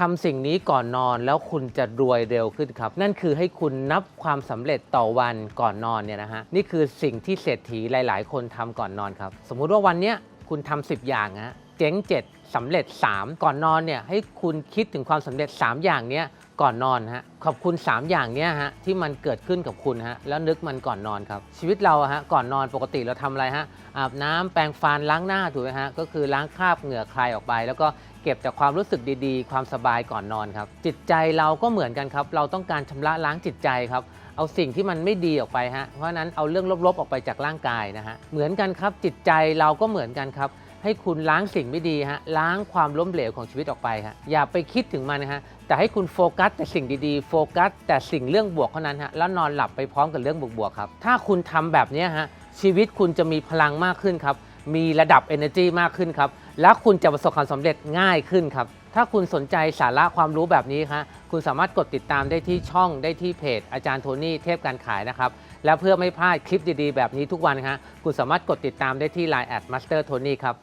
ทำสิ่งนี้ก่อนนอนแล้วคุณจะรวยเร็วขึ้นครับ นั่นคือให้คุณนับความสำเร็จต่อวันก่อนนอนเนี่ยนะฮะนี่คือสิ่งที่เศรษฐีหลาย ๆ คนทำก่อนนอนครับ สมมุติว่าวันเนี้ยคุณทำ10 อย่างฮะ เจ๊ง7สำเร็จ 3 ก่อนนอนเนี่ยให้คุณคิดถึงความสำเร็จ 3 อย่างเนี้ยก่อนนอนฮะขอบคุณ 3 อย่างเนี้ยฮะที่มันเกิดขึ้นกับคุณฮะแล้วนึกมันก่อนนอนครับ ชีวิตเราฮะก่อนนอนปกติเราทำอะไรฮะอาบน้ำแปรงฟันล้างหน้าถูกไหมฮะก็คือล้างคราบเหงื่อใครออกไป แล้วก็เก็บแต่ความรู้สึกดีๆ ความสบายก่อนนอนครับ จิตใจเราก็เหมือนกันครับ เราต้องการชำระล้างจิตใจครับเอาสิ่งที่มันไม่ดีออกไปฮะเพราะนั้นเอาเรื่องลบๆออกไปจากร่างกายนะฮะเหมือนกันครับจิตใจเราก็เหมือนกันครับ ให้คุณล้างสิ่งไม่ดีฮะล้างความล้มเหลวของชีวิตออกไปฮะอย่าไปคิดถึงมันนะฮะแต่ให้คุณโฟกัสแต่สิ่งดีๆ โฟกัสแต่สิ่งเรื่องบวกเท่านั้นฮะแล้วนอนหลับไปพร้อมกับเรื่องบวกๆครับถ้าคุณทำแบบนี้ฮะชีวิตคุณจะมีพลังมากขึ้นครับมีระดับ energy มากขึ้นครับและคุณจะประสบความสำเร็จง่ายขึ้นครับถ้าคุณสนใจสาระความรู้แบบนี้ฮะคุณสามารถกดติดตามได้ที่ช่องได้ที่เพจ อาจารย์โทนี่เทพการขายนะครับ และเพื่อไม่พลาดคลิปดีๆ แบบนี้ทุกวันฮะคุณสามารถกดติดตามได้ที่ Line แอดมาสเตอร์โทนี่ครับ